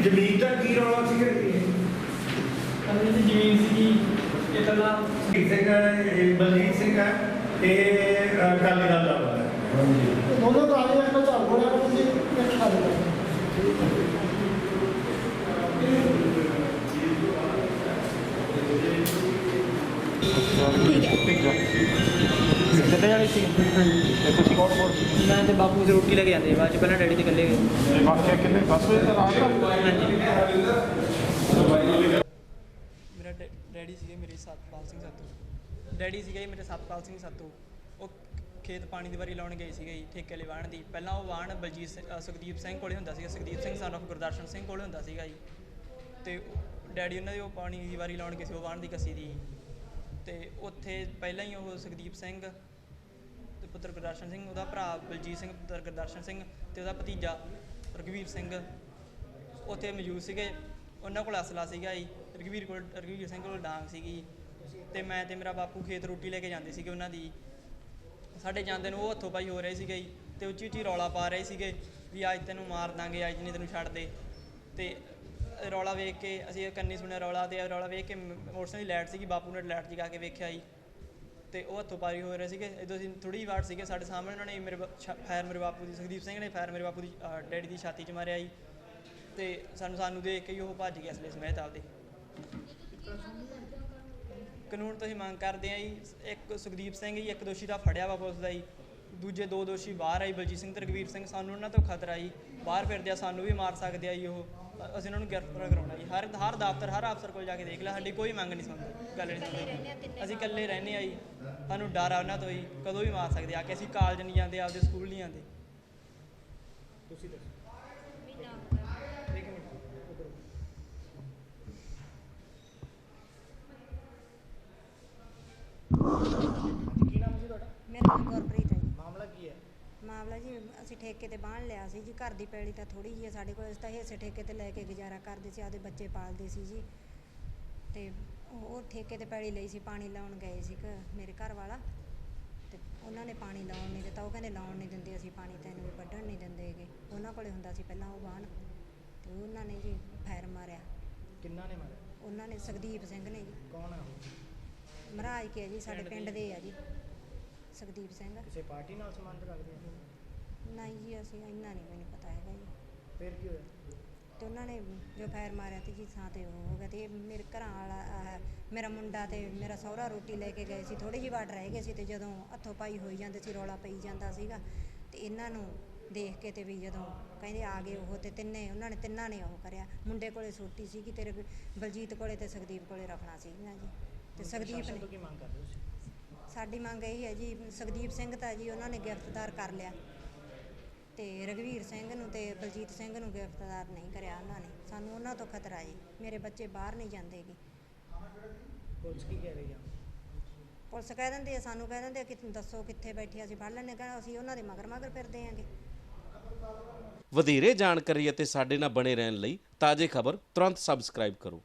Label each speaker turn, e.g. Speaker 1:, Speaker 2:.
Speaker 1: ਜ਼ਮੀਨ ਦਾ ਕੀ ਰੌਲਾ ਸੀਗਾ ਜੀ
Speaker 2: ਅਸਲੀ ਦੀ ਜ਼ਮੀਨ ਸੀਗੀ ਇਹ
Speaker 1: ਇਹ ਸਿੰਘ ਇਹ ਬਲਜੀਤ ਸਿੰਘ ਹੈ ਇਹ ਅਕਾਲੀ ਦਲ ਦਾ ਬੰਦਾ ਹੈ।
Speaker 3: ਦੋਨੋਂ ਕਾਲੇ ਇੱਕ ਝਾੜੂ ਵਾਲਾ ਕੰਮ ਸੀ ਇੱਕ ਖਾਲੀ ਕੰਮ
Speaker 2: ਕਿੱਥੇ ਜਾਣੀ ਸੀ
Speaker 4: ਤੇ ਤੁਸੀਂ ਕੌਣ ਕੌਣ
Speaker 2: ਮੈਂ ਤੇ ਬਾਪੂ ਦੀ ਰੋਟੀ ਲੈ ਕੇ ਜਾਂਦੇ ਬਾਅਦ ਚ ਪਹਿਲਾਂ ਡੈਡੀ ਤੇ ਇਕੱਲੇ ਗਏ
Speaker 4: ਤੇ ਵਾਕਿਆ ਕਿੰਨੇ 10 ਵਜੇ ਦਾ ਰਾਤ ਦਾ
Speaker 2: ਮੇਰਾ ਡੈ- ਡੈਡੀ ਸੀਗੇ ਮੇਰੇ ਸਤਪਾਲ ਸਿੰਘ ਸਾਤੂ ਡੈਡੀ ਸੀਗੇ ਮੇਰੇ ਸਤਪਾਲ ਸਿੰਘ ਸਾਤੂ ਉਹ ਖੇਤ ਪਾਣੀ ਦੀ ਵਾਰੀ ਲਾਉਣ ਗਏ ਸੀਗੇ ਜੀ ਠੇਕੇ ਲਈ ਵਾਹਣ ਦੀ ਪਹਿਲਾਂ ਉਹ ਵਾਹਣ ਬਲਜੀਤ ਸਿੰਘ- ਅ, ਸੁਖਦੀਪ ਸਿੰਘ ਕੋਲੇ ਹੁੰਦਾ ਸੀਗਾ ਸੁਖਦੀਪ ਸਿੰਘ son of ਗੁਰਦਰਸ਼ਨ ਸਿੰਘ ਕੋਲੇ ਹੁੰਦਾ ਸੀਗਾ ਜੀ ਤੇ ਡੈਡੀ ਉਹਨਾਂ ਦੇ ਉਹ ਪਾਣੀ ਦੀ ਵਾਰੀ ਲਾਉਣ ਗਏ ਸੀ ਉਹ ਵਾਹਣ ਦੀ ਕੱਸੀ ਦੀ ਤੇ ਉੱਥੇ ਪਹਿਲਾਂ ਹੀ ਉਹ ਸੁਖਦੀਪ ਸਿੰਘ ਪੁੱਤਰ ਗੁਰਦਰਸ਼ਨ ਸਿੰਘ, ਉਹਦਾ ਭਰਾ ਬਲਜੀਤ ਸਿੰਘ, ਪੁੱਤਰ ਗੁਰਦਰਸ਼ਨ ਸਿੰਘ ਤੇ ਉਹਦਾ ਭਤੀਜਾ ਰਘਵੀਰ ਸਿੰਘ ਉੱਥੇ ਮੌਜੂਦ ਸੀਗੇ। ਉਹਨਾਂ ਕੋਲ ਅਸਲਾ ਸੀਗਾ ਜੀ। ਰਘਵੀਰ ਕੋਲ, ਰਘਵੀਰ ਸਿੰਘ ਕੋਲ ਡਾਂਗ ਸੀਗੀ ਤੇ ਮੈਂ ਤੇ ਮੇਰਾ ਬਾਪੂ ਖੇਤ ਰੋਟੀ ਲੈ ਕੇ ਜਾਂਦੇ ਸੀਗੇ ਉਹਨਾਂ ਦੀ। ਸਾਡੇ ਜਾਂਦੇ ਨੂੰ ਉਹ ਹੱਥੋਂ ਪਾਈ ਹੋ ਰਹੇ ਸੀਗੇ ਜੀ ਤੇ ਉੱਚੀ ਉੱਚੀ ਰੌਲਾ ਪਾ ਰਹੇ ਸੀਗੇ ਵੀ ਅੱਜ ਤੈਨੂੰ ਮਾਰ ਦਾਂਗੇ, ਅੱਜ ਨਹੀਂ ਤੈਨੂੰ ਛੱਡ ਦੇ ਤੇ ਰੌਲਾ ਵੇਖ ਕੇ ਅਸੀਂ ਕੰਨੀ ਸੁਣਿਆ ਰੌਲਾ ਤੇ ਰੌਲਾ ਵੇਖ ਕੇ ਮ- ਮੋਟਰਸਾਈਕਲ ਦੀ ਲਾਈਟ ਸੀਗੀ, ਬਾਪੂ ਨੇ ਲਾਈਟ ਜਗਾ ਕੇ ਵੇਖਿਆ ਜੀ। ਤੇ ਉਹ ਹੱਥੋਂ ਪਾਰੀ ਹੋ ਰਹੇ ਸੀਗੇ। ਇਦੋਂ ਅਸੀਂ ਥੋੜੀ ਵਾਰ ਸੀਗੇ ਸਾਡੇ ਸਾਹਮਣੇ। ਉਹਨਾਂ ਨੇ ਮੇਰੇ ਛ- ਫਾਇਰ ਮੇਰੇ ਬਾਪੂ ਦੀ, ਸੁਖਦੀਪ ਸਿੰਘ ਨੇ ਫਾਇਰ ਮੇਰੇ ਬਾਪੂ ਦੀ ਡੈਡੀ ਦੀ ਛਾਤੀ 'ਚ ਮਾਰਿਆ ਜੀ। ਤੇ ਸਾਨੂੰ ਸਾਨੂੰ ਦੇਖ ਕੇ ਹੀ ਉਹ ਭੱਜ ਗਿਆ ਅਸਲੇ ਸਮੇਤ ਆਪਦੇ। ਕਾਨੂੰਨ ਤੋਂ ਅਸੀਂ ਮੰਗ ਕਰਦੇ ਆ ਜੀ, ਇੱਕ ਸੁਖਦੀਪ ਸਿੰਘ ਜੀ, ਇੱਕ ਦੋਸ਼ੀ ਦਾ ਫੜਿਆ ਵਾ ਪੁਲਿਸ ਦਾ ਜੀ। ਦੂਜੇ ਦੋ ਦੋਸ਼ੀ ਬਾਹਰ ਆਈ ਬਲਜੀਤ ਸਿੰਘ ਤੇ ਰਘਵੀਰ ਸਿੰਘ ਸਾਨੂੰ ਉਹਨਾਂ ਤੋਂ ਖਤਰਾ ਜੀ। ਬਾਹਰ ਫਿਰਦੇ ਆ ਸਾਨੂੰ ਵੀ ਮਾਰ ਸਕਦੇ ਆ ਜੀ ਉਹ। ਅ- ਅਸੀਂ ਉਹਨਾਂ ਨੂੰ ਗ੍ਰਿਫਤਾਰ ਕਰਾਉਣਾ ਜੀ। ਹਰ ਹਰ ਦਫ਼ਤਰ ਹਰ ਅਫਸਰ ਕੋਲ ਜਾ ਕੇ ਦੇਖ ਲੈ ਸਾਡੀ ਕੋਈ ਮੰਗ ਨਹੀਂ ਸੁਣਦੇ ਗੱਲ ਨਹੀਂ ਸੁਣਦੇ ਅਸੀਂ ਇਕੱਲੇ ਰਹਿੰਦੇ ਆ ਜੀ। ਸਾਨੂੰ ਡਰ ਆ ਉਹਨਾਂ ਤੋਂ ਜੀ ਕਦੋਂ ਵੀ ਮਾਰ ਸਕਦੇ ਆ। ਕਿ ਅਸੀਂ ਕਾਲਜ ਨਹੀਂ ਜਾਂਦੇ ਆਪਦੇ ਸਕੂਲ ਨਹੀਂ ਜਾਂਦੇ।
Speaker 5: ਮੇਰਾ ਨਾਮ ਗੁਰਪ੍ਰੀਤ ਹੈ ਜੀ
Speaker 3: ਮਾਮਲਾ ਕੀ ਹੈ।
Speaker 5: ਮਾਮਲਾ ਜੀ ਅਸੀਂ ਠੇਕੇ ਤੇ ਬਾਹਣ ਲਿਆ ਸੀ ਜੀ ਘਰ ਦੀ ਪੈਲੀ ਤਾਂ ਥੋੜੀ ਜਿਹੀ ਹੈ ਸਾਡੇ ਕੋਲ ਅਸੀਂ ਤਾਂ ਹਿੱਸੇ ਠੇਕੇ ਤੇ ਲੈ ਕੇ ਗੁਜ਼ਾਰਾ ਕਰਦੇ ਸੀ ਆਪਦੇ ਬੱਚੇ ਪਾਲਦੇ ਸੀ ਜੀ। ਤੇ ਉਹ ਠੇਕੇ ਤੇ ਪੈਲੀ ਲਈ ਸੀ ਪਾਣੀ ਲਾਉਣ ਗਏ ਸੀ ਮੇਰੇ ਘਰ ਵਾਲਾ। ਤੇ ਉਹਨਾਂ ਨੇ ਪਾਣੀ ਲਾਉਣ ਨਹੀਂ ਦਿੱਤਾ ਉਹ ਕਹਿੰਦੇ ਲਾਉਣ ਨਹੀਂ ਦਿੰਦੇ ਅਸੀਂ ਪਾਣੀ ਤੈਨੂੰ ਵੀ ਵੱਢਣ ਨਹੀਂ ਦਿੰਦੇ ਹੈਗੇ। ਉਹਨਾਂ ਕੋਲੇ ਹੁੰਦਾ ਸੀ ਪਹਿਲਾਂ ਉਹ ਬਾਹਣ ਤੇ ਉਹਨਾਂ ਨੇ ਜੀ ਫਾਇਰ ਮਾਰਿਆ।
Speaker 3: ਕਿੰਨਾ ਨੇ ਮਾਰਿਆ?
Speaker 5: ਉਹਨਾਂ ਨੇ ਸੁਖਦੀਪ ਸਿੰਘ ਨੇ ਜੀ।
Speaker 3: ਕੌਣ ਹੈ ਉਹ?
Speaker 5: ਮਹਾਰਾਜ ਕੇ ਆ ਜੀ ਸਾਡੇ ਪਿੰਡ ਦੇ ਆ ਜੀ। ਸੁਖਦੀਪ ਸਿੰਘ।
Speaker 3: ਕਿਸੇ ਪਾਰਟੀ ਨਾਲ ਸੰਬੰਧ ਰੱਖਦੇ ਆ
Speaker 5: ਨਹੀਂ ਜੀ ਅਸੀਂ ਇੰਨਾ ਨਹੀਂ ਮੈਨੂੰ ਪਤਾ ਹੈਗਾ ਜੀ।
Speaker 3: ਫਿਰ ਕੀ ਹੋਇਆ?
Speaker 5: ਤੇ ਉਹਨਾਂ ਨੇ ਜੋ ਫਾਇਰ ਮਾਰਿਆ ਤੇ ਜੀ ਥਾਂ ਤੇ ਉਹ ਹੋ ਗਿਆ ਤੇ ਇਹ ਮੇਰੇ ਘਰਾਂ ਵਾਲਾ ਆਹ, ਮੇਰਾ ਮੁੰਡਾ ਤੇ ਮੇਰਾ ਸਹੁਰਾ ਰੋਟੀ ਲੈ ਕੇ ਗਏ ਸੀ। ਥੋੜੀ ਜਿਹੀ ਵਾਟ ਰਹਿ ਗਏ ਸੀ ਤੇ ਜਦੋਂ ਹੱਥੋਂ ਪਾਈ ਹੋਈ ਜਾਂਦੇ ਸੀ ਰੌਲਾ ਪਈ ਜਾਂਦਾ ਸੀਗਾ। ਤੇ ਇਹਨਾਂ ਨੂੰ ਦੇਖ ਕੇ ਤੇ ਵੀ ਜਦੋਂ ਕਹਿੰਦੇ ਆ ਗਏ ਉਹ ਤੇ ਤਿੰਨੇ ਉਹਨਾਂ ਨੇ ਤਿੰਨਾਂ ਨੇ ਉਹ ਕਰਿਆ। ਮੁੰਡੇ ਕੋਲੇ ਸੋਟੀ ਸੀਗੀ ਤੇਰੇ ਬਲਜੀਤ ਕੋਲੇ ਤੇ ਸੁਖਦੀਪ ਕੋਲੇ ਰੱਖਣਾ ਸੀਗਾ ਜੀ। ਤੇ ਸੁਖਦੀਪ
Speaker 3: ਪ੍ਰਸ਼ਾਸਨ
Speaker 5: ਨੇ
Speaker 3: ਕੀ ਮੰਗ ਕਰਦੇ ਹੋ ਤੁਸੀਂ?
Speaker 5: ਸਾਡੀ ਮੰਗ ਇਹ ਹੈ ਜੀ ਸੁਖਦੀਪ ਸਿੰਘ ਤਾਂ ਜੀ ਉਹਨਾਂ ਨੇ ਗ੍ਰਿਫਤਾਰ ਕਰ ਲਿਆ। ਤੇ ਰਘਵੀਰ ਸਿੰਘ ਨੂੰ ਤੇ ਬਲਜੀਤ ਸਿੰਘ ਨੂੰ ਗ੍ਰਿਫਤਾਰ ਨਹੀਂ ਕਰਿਆ ਉਹਨਾਂ ਨੇ। ਸਾਨੂੰ ਉਹਨਾਂ ਤੋਂ ਖਤਰਾ ਜੀ ਮੇਰੇ ਬੱਚੇ ਬਾਹਰ ਨਹੀਂ ਜਾਂਦੇਗੇ।
Speaker 3: ਪੁਲਿਸ ਕੀ ਕਹਿ ਰਹੀ ਆ?
Speaker 5: ਪੁਲਿਸ ਕਹਿ ਦਿੰਦੀ ਹੈ ਸਾਨੂੰ ਕਹਿ ਦਿੰਦੇ ਆ ਕਿ ਦੱਸੋ ਕਿੱਥੇ ਬੈਠੇ ਆ, ਅਸੀਂ ਫੜ ਲੈਣੇ ਕਹਿੰਦਾ ਅਸੀਂ ਉਹਨਾਂ ਦੇ ਮਗਰ ਮਗਰ ਫਿਰਦੇ ਆਂਗੇ।
Speaker 6: ਵਧੇਰੇ ਜਾਣਕਾਰੀ ਅਤੇ ਸਾਡੇ ਨਾਲ ਬਣੇ ਰਹਿਣ ਲਈ ਤਾਜ਼ੇ ਖਬਰ ਤੁਰੰਤ ਸਬਸਕ੍ਰਾਈਬ ਕਰੋ।